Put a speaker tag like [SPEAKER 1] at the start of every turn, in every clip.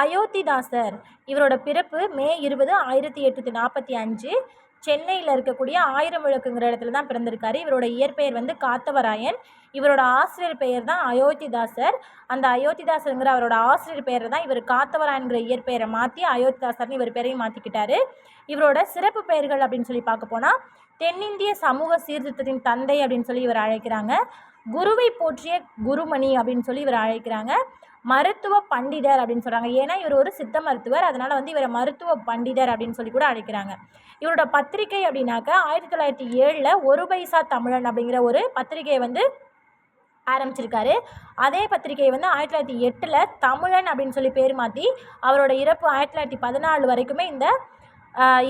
[SPEAKER 1] அயோத்திதாசர். இவரோட பிறப்பு மே இருபது ஆயிரத்தி எட்நூற்றி நாற்பத்தி அஞ்சு. சென்னையில் இருக்கக்கூடிய ஆயிரம் விளக்குங்கிற இடத்துல தான் பிறந்திருக்காரு. இவரோட இயற்பெயர் வந்து காத்தவராயன். இவரோட ஆசிரியர் பெயர் தான் அயோத்திதாசர். அந்த அயோத்திதாசருங்கிற அவரோட ஆசிரியர் பெயரை தான் இவர் காத்தவராயன்கிற இயற்பெயரை மாற்றி அயோத்திதாசர்னு இவர் பெயரையும் மாற்றிக்கிட்டாரு இவரோட சிறப்பு பெயர்கள் அப்படின்னு சொல்லி பார்க்க போனால் தென்னிந்திய சமூக சீர்திருத்தத்தின் தந்தை அப்படின்னு சொல்லி இவர் அழைக்கிறாங்க. குருவை போற்றிய குருமணி அப்படின்னு சொல்லி இவர் அழைக்கிறாங்க. மருத்துவ பண்டிதர் அப்படின்னு சொல்கிறாங்க ஏன்னா இவர் ஒரு சித்த மருத்துவர். அதனால் வந்து இவரை மருத்துவ பண்டிதர் அப்படின்னு சொல்லி கூட அழைக்கிறாங்க. இவரோட பத்திரிகை அப்படின்னாக்கா ஆயிரத்தி தொள்ளாயிரத்தி ஏழில் ஒரு பைசா தமிழன் அப்படிங்கிற ஒரு பத்திரிகையை வந்து ஆரம்பிச்சிருக்காரு. அதே பத்திரிகையை வந்து ஆயிரத்தி தொள்ளாயிரத்தி எட்டில் தமிழன் அப்படின்னு சொல்லி பேர் மாற்றி அவரோட இறப்பு ஆயிரத்தி தொள்ளாயிரத்தி பதினாலு வரைக்குமே இந்த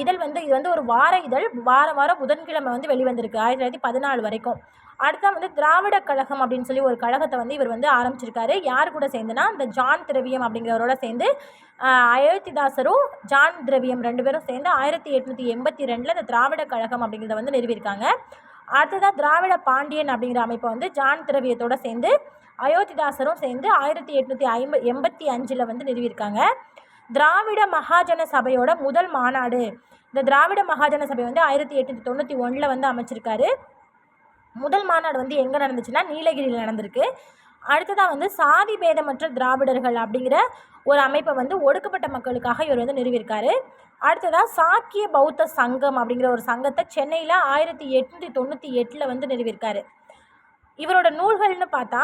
[SPEAKER 1] இதழ் வந்து இது வந்து ஒரு வார இதழ். வார வாரம் புதன்கிழமை வந்து வெளிவந்திருக்கு ஆயிரத்தி தொள்ளாயிரத்தி பதினாலு வரைக்கும். அடுத்தா வந்து திராவிட கழகம் அப்படின்னு சொல்லி ஒரு கழகத்தை வந்து இவர் வந்து ஆரம்பிச்சிருக்காரு. யார் கூட சேர்ந்துனா இந்த ஜான் திரவியம் அப்படிங்கிறவரோட சேர்ந்து அயோத்திதாசரும் ஜான் திரவியம் ரெண்டு பேரும் சேர்ந்து ஆயிரத்தி எட்நூற்றி எண்பத்தி ரெண்டில் இந்த திராவிட கழகம் அப்படிங்கிறத வந்து நிறுவியிருக்காங்க. அடுத்ததாக திராவிட பாண்டியன் அப்படிங்கிற அமைப்பை வந்து ஜான் திரவியத்தோட சேர்ந்து அயோத்திதாசரும் சேர்ந்து ஆயிரத்தி எட்நூற்றி ஐம்ப எண்பத்தி அஞ்சில் வந்து நிறுவியிருக்காங்க. திராவிட மகாஜன சபையோட முதல் மாநாடு. இந்த திராவிட மகாஜன சபை வந்து ஆயிரத்தி எட்நூற்றி தொண்ணூற்றி ஒன்றில் வந்து அமைச்சிருக்காரு. முதல் மாநாடு வந்து எங்கே நடந்துச்சுன்னா நீலகிரியில் நடந்திருக்கு. அடுத்ததாக வந்து சாதி பேதமற்ற திராவிடர்கள் அப்படிங்கிற ஒரு அமைப்பை வந்து ஒடுக்கப்பட்ட மக்களுக்காக இவர் வந்து நிறுவியிருக்காரு. அடுத்ததாக சாக்கிய பௌத்த சங்கம் அப்படிங்கிற ஒரு சங்கத்தை சென்னையில் ஆயிரத்தி எட்நூற்றி தொண்ணூற்றி எட்டில் வந்து நிறுவியிருக்காரு. இவரோட நூல்கள்னு பார்த்தா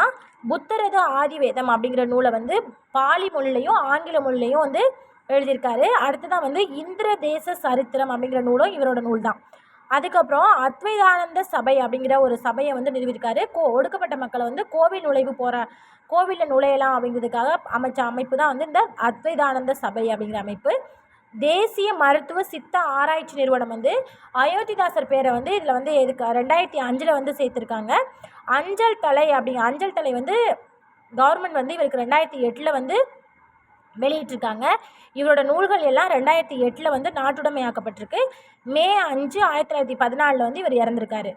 [SPEAKER 1] புத்தரது ஆதிவேதம் அப்படிங்கிற நூலை வந்து பாலி மொழிலையும் ஆங்கில மொழிலையும் வந்து எழுதியிருக்காரு. அடுத்ததான் வந்து இந்திர தேச சரித்திரம் அப்படிங்கிற நூலும் இவரோட நூல் தான் அதுக்கப்புறம் அத்வைதானந்த சபை அப்படிங்கிற ஒரு சபையை வந்து நிறுவியிருக்காரு கோ ஒடுக்கப்பட்ட மக்களை வந்து கோவில் நுழைவு போகிற கோவிலில் நுழையலாம் அப்படிங்கிறதுக்காக அமைச்ச அமைப்பு தான் வந்து இந்த அத்வைதானந்த சபை அப்படிங்கிற அமைப்பு. தேசிய மருத்துவ சித்த ஆராய்ச்சி நிறுவனம் வந்து அயோத்திதாசர் பேரை வந்து இதில் வந்து எதுக்கு ரெண்டாயிரத்தி அஞ்சில் வந்து சேர்த்துருக்காங்க. அஞ்சல் தலை அப்படி அஞ்சல் தலை வந்து கவர்மெண்ட் வந்து இவருக்கு ரெண்டாயிரத்தி எட்டில் வந்து வெளியிட்டிருக்காங்க. இவரோட நூல்கள் எல்லாம் ரெண்டாயிரத்தி எட்டில் வந்து நாட்டுடைமையாக்கப்பட்டிருக்கு. மே அஞ்சு ஆயிரத்தி தொள்ளாயிரத்தி பதினாலில் வந்து இவர் இறந்துருக்காரு.